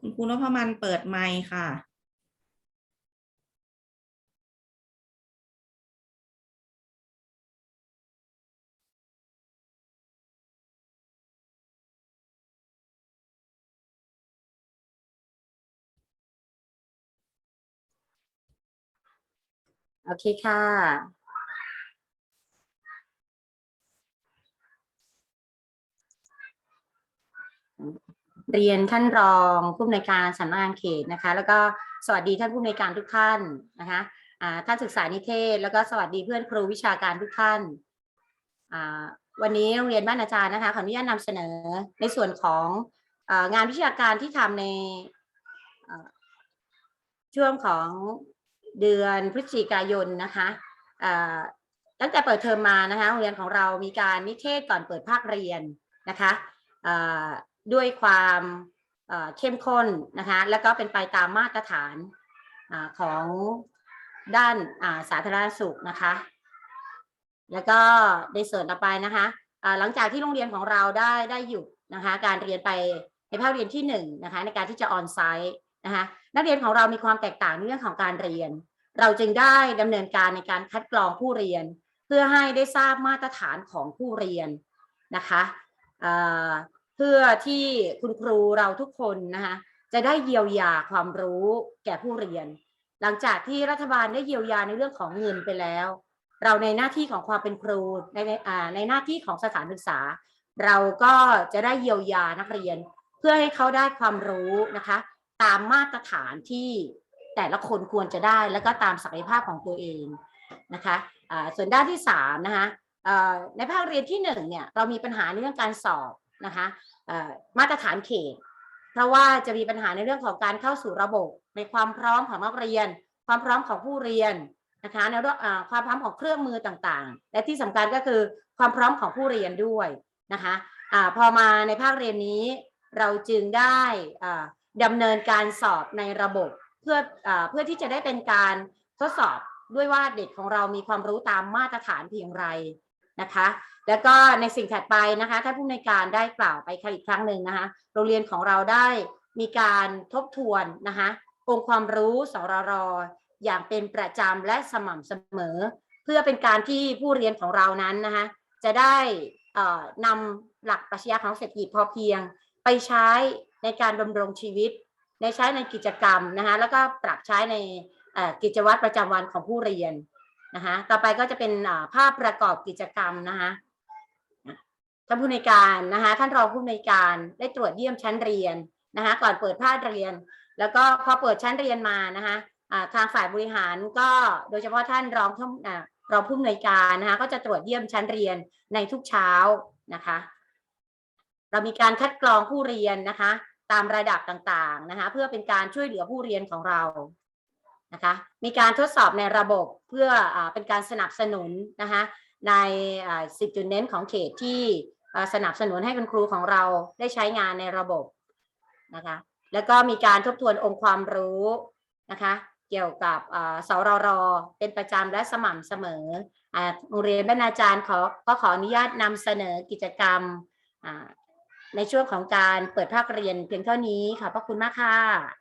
คุณครูนพมันเปิดไมค์ค่ะ โอเคค่ะ เรียนท่านรองผู้อำนวยการสำนักงานเขตนะคะ แล้วก็สวัสดีท่านผู้อำนวยการทุกท่านนะคะท่านศึกษานิเทศ แล้วก็สวัสดีเพื่อนครูวิชาการทุกท่านวันนี้โรงเรียนบ้านอาจารย์นะคะขออนุญาตนำเสนอในส่วนของงานวิชาการที่ทำในช่วงของเดือนพฤศจิกายนนะคะตั้งแต่เปิดเทอมมานะคะโรงเรียนของเรามีการนิเทศก่อนเปิดภาคเรียนนะคะ ด้วยความเข้มข้นนะคะแล้วก็เป็นไปตามมาตรฐานอของด้านาสาธารณสุขนะคะ แล้วก็ในส่วนต่อไปนะคะหลังจากที่โรงเรียนของเราได้ได้หยุดนะคะการเรียนไปในภาคเรียนที่หนึ่งนะคะในการที่จะออนไซต์นะคะนักเรียนของเรามีความแตกต่างในเรื่องของการเรียน เราจึงได้ดำเนินการในการคัดกรองผู้เรียน เพื่อให้ได้ทราบมาตรฐานของผู้เรียนนะคะอ่าเพื่อที่คุณครูเราทุกคนนะคะจะได้เยียวยาความรู้แก่ผู้เรียน หลังจากที่รัฐบาลได้เยียวยาในเรื่องของเงินไปแล้ว เราในหน้าที่ของความเป็นครูในในในหน้าที่ของสถานศึกษา เราก็จะได้เยียวยานักเรียน เพื่อให้เขาได้ความรู้นะคะ ตามมาตรฐานที่แต่ละคนควรจะได้ แล้วก็ตามศักยภาพของตัวเองนะคะอ่าส่วนด้านที่สามนะคะอ่อในภาคเรียนที่หนึ่งเนี่ยเรามีปัญหาในเรื่องการสอบ นะคะมาตรฐานเขต เพราะว่าจะมีปัญหาในเรื่องของการเข้าสู่ระบบ ในความพร้อมของนักเรียน ความพร้อมของผู้เรียนนะคะในเรื่องความพร้อมของเครื่องมือต่างๆ และที่สำคัญก็คือความพร้อมของผู้เรียนด้วยนะคะอาพอมาในภาคเรียนนี้เราจึงได้อ่าดำเนินการสอบในระบบเพื่ออเพื่อที่จะได้เป็นการทดสอบด้วยว่าเด็กของเรามีความรู้ตามมาตรฐานเพียงไร นะคะ แล้วก็ในสิ่งถัดไปนะคะท่านผู้ในการได้กล่าวไปอีกครั้งหนึ่งนะคะ โรงเรียนของเราได้มีการทบทวนนะคะองค์ความรู้สรรอย่างเป็นประจำและสม่ำเสมอ เพื่อเป็นการที่ผู้เรียนของเรานั้นนะคะจะได้นำหลักปรัชญาของเศรษฐกิจพอเพียง ไปใช้ในการดำรงชีวิต ในใช้ในกิจกรรมนะคะแล้วก็ปรับใช้ในกิจวัตรประจำวันของผู้เรียน นะคะต่อไปก็จะเป็นภาพประกอบกิจกรรมนะคะท่านผู้ในการนะคะท่านรองผู้ในการได้ตรวจเยี่ยมชั้นเรียนนะคะก่อนเปิดภาคเรียน แล้วก็พอเปิดชั้นเรียนมานะคะทางฝ่ายบริหารก็โดยเฉพาะท่านรองผู้อ่านรองผู้อำนวยการนะคะก็จะตรวจเยี่ยมชั้นเรียนในทุกเช้านะคะ เรามีการคัดกรองผู้เรียนนะคะ ตามระดับต่างๆนะคะ เพื่อเป็นการช่วยเหลือผู้เรียนของเรา นะคะมีการทดสอบในระบบเพื่ออเป็นการสนับสนุนนะคะในสิบจุดเน้นของเขตที่สนับสนุนให้คุณครูของเราได้ใช้งานในระบบนะคะแล้วก็มีการทบทวนองค์ความรู้นะคะเกี่ยวกับอ่าสรรเป็นประจำและสม่ำเสมออ่าโรงเรียนบรรณาจารย์ขอก็ขออนุญาตนำเสนอกิจกรรมในช่วงของการเปิดภาคเรียนเพียงเท่านี้ค่ะขอบคุณมากค่ะ